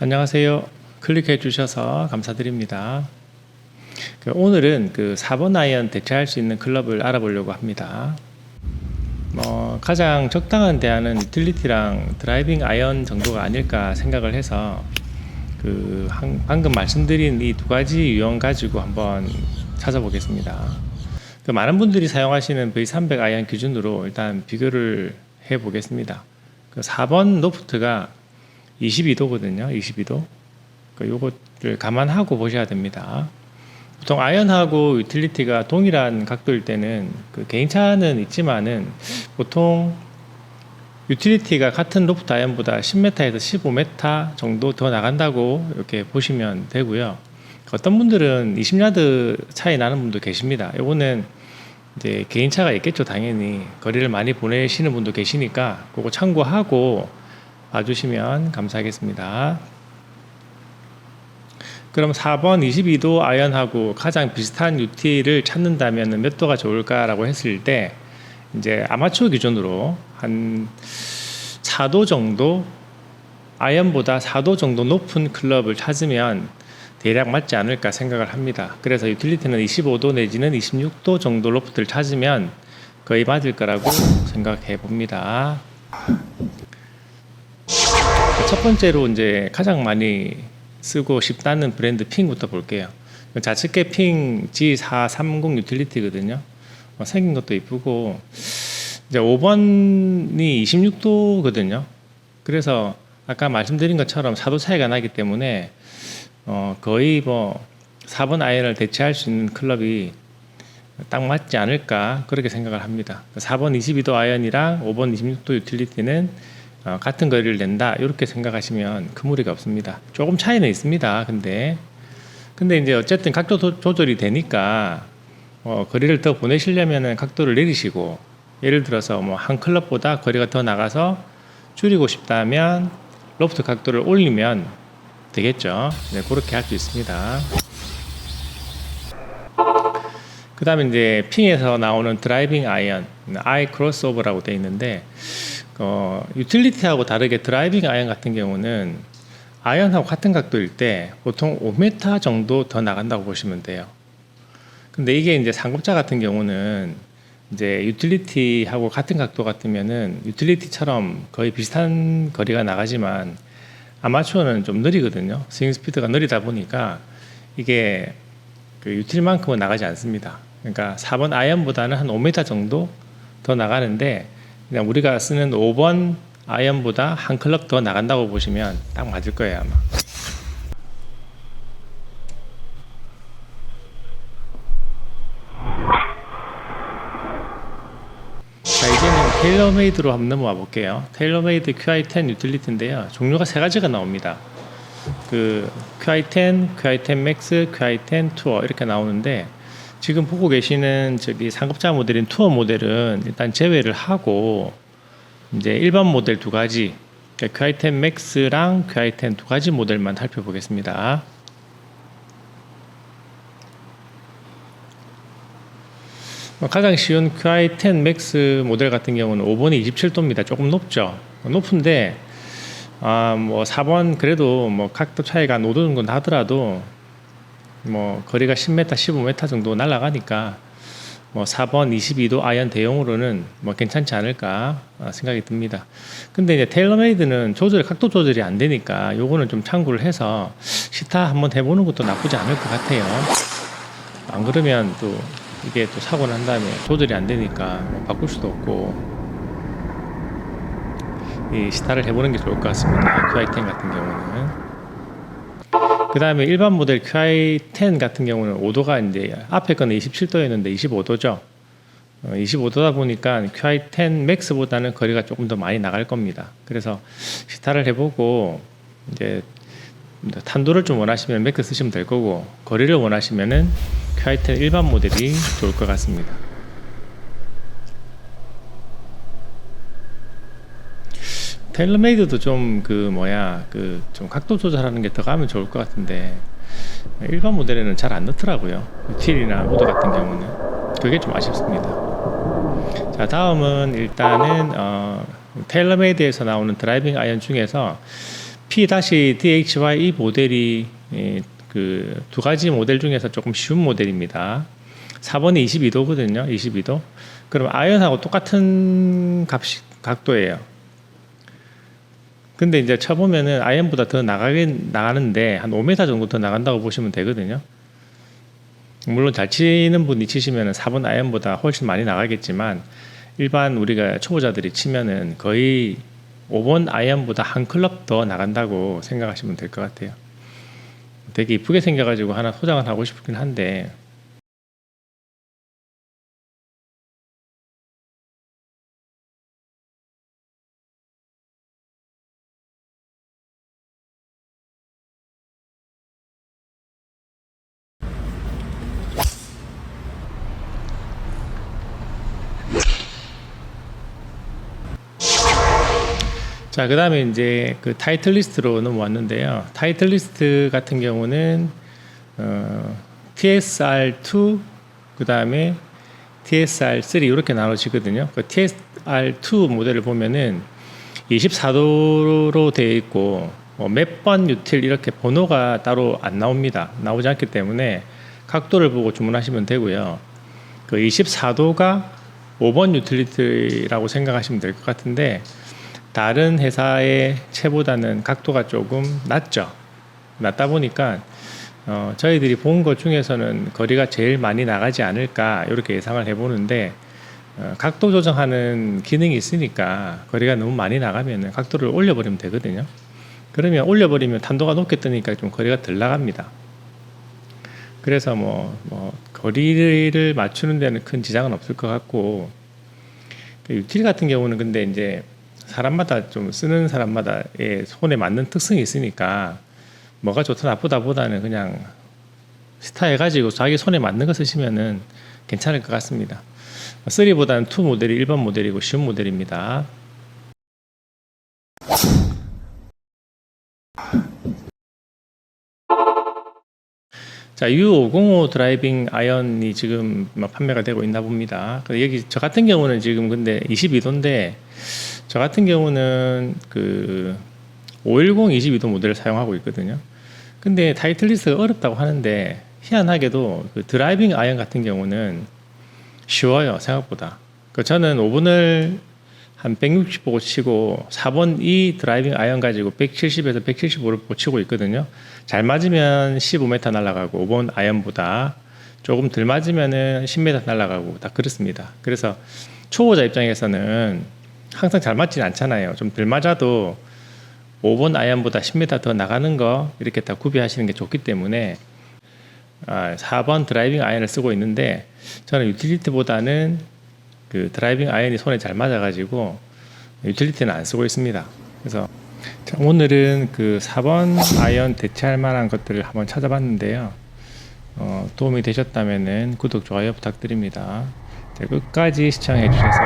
안녕하세요. 클릭해 주셔서 감사드립니다. 그 오늘은 그 4번 아이언 대체할 수 있는 클럽을 알아보려고 합니다. 뭐 가장 적당한 대안은 유틸리티랑 드라이빙 아이언 정도가 아닐까 생각을 해서 그 한- 방금 말씀드린 이 두 가지 유형 가지고 한번 찾아보겠습니다. 그 많은 분들이 사용하시는 V300 아이언 기준으로 일단 비교를 해 보겠습니다. 그 4번 노프트가 22도거든요. 22도. 그 요것을 감안하고 보셔야 됩니다. 보통 아이언하고 유틸리티가 동일한 각도일 때는 그 개인차는 있지만은 보통 유틸리티가 같은 로프트 아이언보다 10m에서 15m 정도 더 나간다고 이렇게 보시면 되고요. 어떤 분들은 20야드 차이 나는 분도 계십니다. 요거는 이제 개인차가 있겠죠, 당연히. 거리를 많이 보내시는 분도 계시니까 그거 참고하고 봐주시면 감사하겠습니다. 그럼 4번 22도 아이언하고 가장 비슷한 UT를 찾는다면 몇 도가 좋을까라고 했을 때 이제 아마추어 기준으로 한 4도 정도 아이언보다 4도 정도 높은 클럽을 찾으면 대략 맞지 않을까 생각을 합니다. 그래서 유틸리티는 25도 내지는 26도 정도 로프트를 찾으면 거의 맞을 거라고 생각해 봅니다. 첫 번째로 이제 가장 많이 쓰고 싶다는 브랜드 핑부터 볼게요. 자측계 핑 G430 유틸리티거든요. 어, 생긴 것도 이쁘고 이제 5번이 26도거든요. 그래서 아까 말씀드린 것처럼 4도 차이가 나기 때문에 어, 거의 뭐 4번 아이언을 대체할 수 있는 클럽이 딱 맞지 않을까 그렇게 생각을 합니다. 4번 22도 아이언이랑 5번 26도 유틸리티는 어, 같은 거리를 낸다 이렇게 생각하시면 큰 무리가 없습니다. 조금 차이는 있습니다. 근데 근데 이제 어쨌든 각도 도- 조절이 되니까 어, 거리를 더 보내시려면은 각도를 내리시고 예를 들어서 뭐 한 클럽보다 거리가 더 나가서 줄이고 싶다면 로프트 각도를 올리면 되겠죠. 네, 그렇게 할 수 있습니다. 그 다음에 이제 핑에서 나오는 드라이빙 아이언, 아이 크로스오버라고 되어 있는데, 어, 유틸리티하고 다르게 드라이빙 아이언 같은 경우는 아이언하고 같은 각도일 때 보통 5m 정도 더 나간다고 보시면 돼요. 근데 이게 이제 상급자 같은 경우는 이제 유틸리티하고 같은 각도 같으면은 유틸리티처럼 거의 비슷한 거리가 나가지만 아마추어는 좀 느리거든요. 스윙 스피드가 느리다 보니까 이게 그 유틸만큼은 나가지 않습니다. 그러니까 4번 아이언보다는 한 5m 정도 더 나가는데 그냥 우리가 쓰는 5번 아이언보다 한 클럽 더 나간다고 보시면 딱 맞을 거예요 아마. 자 이제는 테일러메이드로 한번 넘어와 볼게요. 테일러메이드 QI10 유틸리티인데요. 종류가 세 가지가 나옵니다. 그 QI10, QI10 Max, QI10 투어 이렇게 나오는데 지금 보고 계시는 저기 상급자 모델인 투어 모델은 일단 제외를 하고 이제 일반 모델 두 가지 그러니까 QI10 Max랑 QI10 두 가지 모델만 살펴보겠습니다. 뭐 가장 쉬운 QI10 Max 모델 같은 경우는 5번이 27도입니다. 조금 높죠. 높은데 아뭐 4번 그래도 뭐 각도 차이가 한 5도 정도 나더라도 뭐 거리가 10m, 15m 정도 날아가니까 뭐 4번 22도 아이언 대용으로는 뭐 괜찮지 않을까 아, 생각이 듭니다. 근데 이제 테일러메이드는 조절 각도 조절이 안 되니까 요거는 좀 참고를 해서 시타 한번 해보는 것도 나쁘지 않을 것 같아요. 안 그러면 또 이게 또 사고 난 다음에 조절이 안 되니까 뭐 바꿀 수도 없고 이 시타를 해보는 게 좋을 것 같습니다. QI10 같은 경우는. 그 다음에 일반 모델 QI10 같은 경우는 5도가 이제 앞에 거는 27도였는데 25도죠. 25도다 보니까 QI10 맥스보다는 거리가 조금 더 많이 나갈 겁니다. 그래서 시타를 해보고 이제 탄도를 좀 원하시면 맥스 쓰시면 될 거고 거리를 원하시면은 QI10 일반 모델이 좋을 것 같습니다. 테일러메이드도 좀 그 뭐야 그 좀 각도 조절하는 게더 가면 좋을 것 같은데 일반 모델에는 잘 안 넣더라고요. 유틸이나 우드 같은 경우는 그게 좀 아쉽습니다. 자 다음은 일단은 어, 테일러메이드에서 나오는 드라이빙 아이언 중에서 P-DHY 이 모델이 그 두 가지 모델 중에서 조금 쉬운 모델입니다. 4번이 22도거든요. 22도. 그럼 아이언하고 똑같은 값이 각도예요. 근데 이제 쳐보면은 아이언보다 더 나가긴 나가는데 한 5m 정도 더 나간다고 보시면 되거든요. 물론 잘 치는 분이 치시면은 4번 아이언보다 훨씬 많이 나가겠지만 일반 우리가 초보자들이 치면은 거의 5번 아이언보다 한 클럽 더 나간다고 생각하시면 될 것 같아요. 되게 이쁘게 생겨가지고 하나 소장을 하고 싶긴 한데 자, 그 다음에 이제 그 타이틀 리스트로 넘어왔는데요. 타이틀 리스트 같은 경우는, 어, TSR2, 그 다음에 TSR3 이렇게 나눠지거든요. 그 TSR2 모델을 보면은 24도로 되어 있고, 뭐 몇번 유틸 이렇게 번호가 따로 안 나옵니다. 나오지 않기 때문에 각도를 보고 주문하시면 되고요. 그 24도가 5번 유틸리티라고 생각하시면 될 것 같은데, 다른 회사의 채보다는 각도가 조금 낮죠. 낮다 보니까 어, 저희들이 본 것 중에서는 거리가 제일 많이 나가지 않을까 이렇게 예상을 해보는데 어, 각도 조정하는 기능이 있으니까 거리가 너무 많이 나가면 각도를 올려버리면 되거든요. 그러면 올려버리면 탄도가 높게 뜨니까 좀 거리가 덜 나갑니다. 그래서 뭐, 뭐 거리를 맞추는 데는 큰 지장은 없을 것 같고 그 유틸 같은 경우는 근데 이제 사람마다 좀 쓰는 사람마다의 손에 맞는 특성이 있으니까 뭐가 좋다 나쁘다 보다는 그냥 스타일 가지고 자기 손에 맞는 거 쓰시면은 괜찮을 것 같습니다. 3보다는 2 모델이 일반 모델이고 쉬운 모델입니다. 자, U505 드라이빙 아이언이 지금 뭐 판매가 되고 있나 봅니다. 여기 저 같은 경우는 지금 근데 22도인데 저 같은 경우는 그 510 22도 모델을 사용하고 있거든요. 근데 타이틀리스트가 어렵다고 하는데 희한하게도 그 드라이빙 아이언 같은 경우는 쉬워요 생각보다. 그 저는 5분을 한 160 보고 치고 4번 이 드라이빙 아이언 가지고 170에서 175를 보고 치고 있거든요. 잘 맞으면 15m 날아가고 5번 아이언보다 조금 덜 맞으면은 10m 날아가고 다 그렇습니다. 그래서 초보자 입장에서는 항상 잘 맞지는 않잖아요. 좀 덜 맞아도 5번 아이언보다 10m 더 나가는 거 이렇게 다 구비하시는 게 좋기 때문에 아, 4번 드라이빙 아이언을 쓰고 있는데 저는 유틸리티보다는 그 드라이빙 아이언이 손에 잘 맞아가지고 유틸리티는 안 쓰고 있습니다. 그래서 자, 오늘은 그 4번 아이언 대체할 만한 것들을 한번 찾아봤는데요. 어, 도움이 되셨다면 구독, 좋아요 부탁드립니다. 자, 끝까지 시청해 주셔서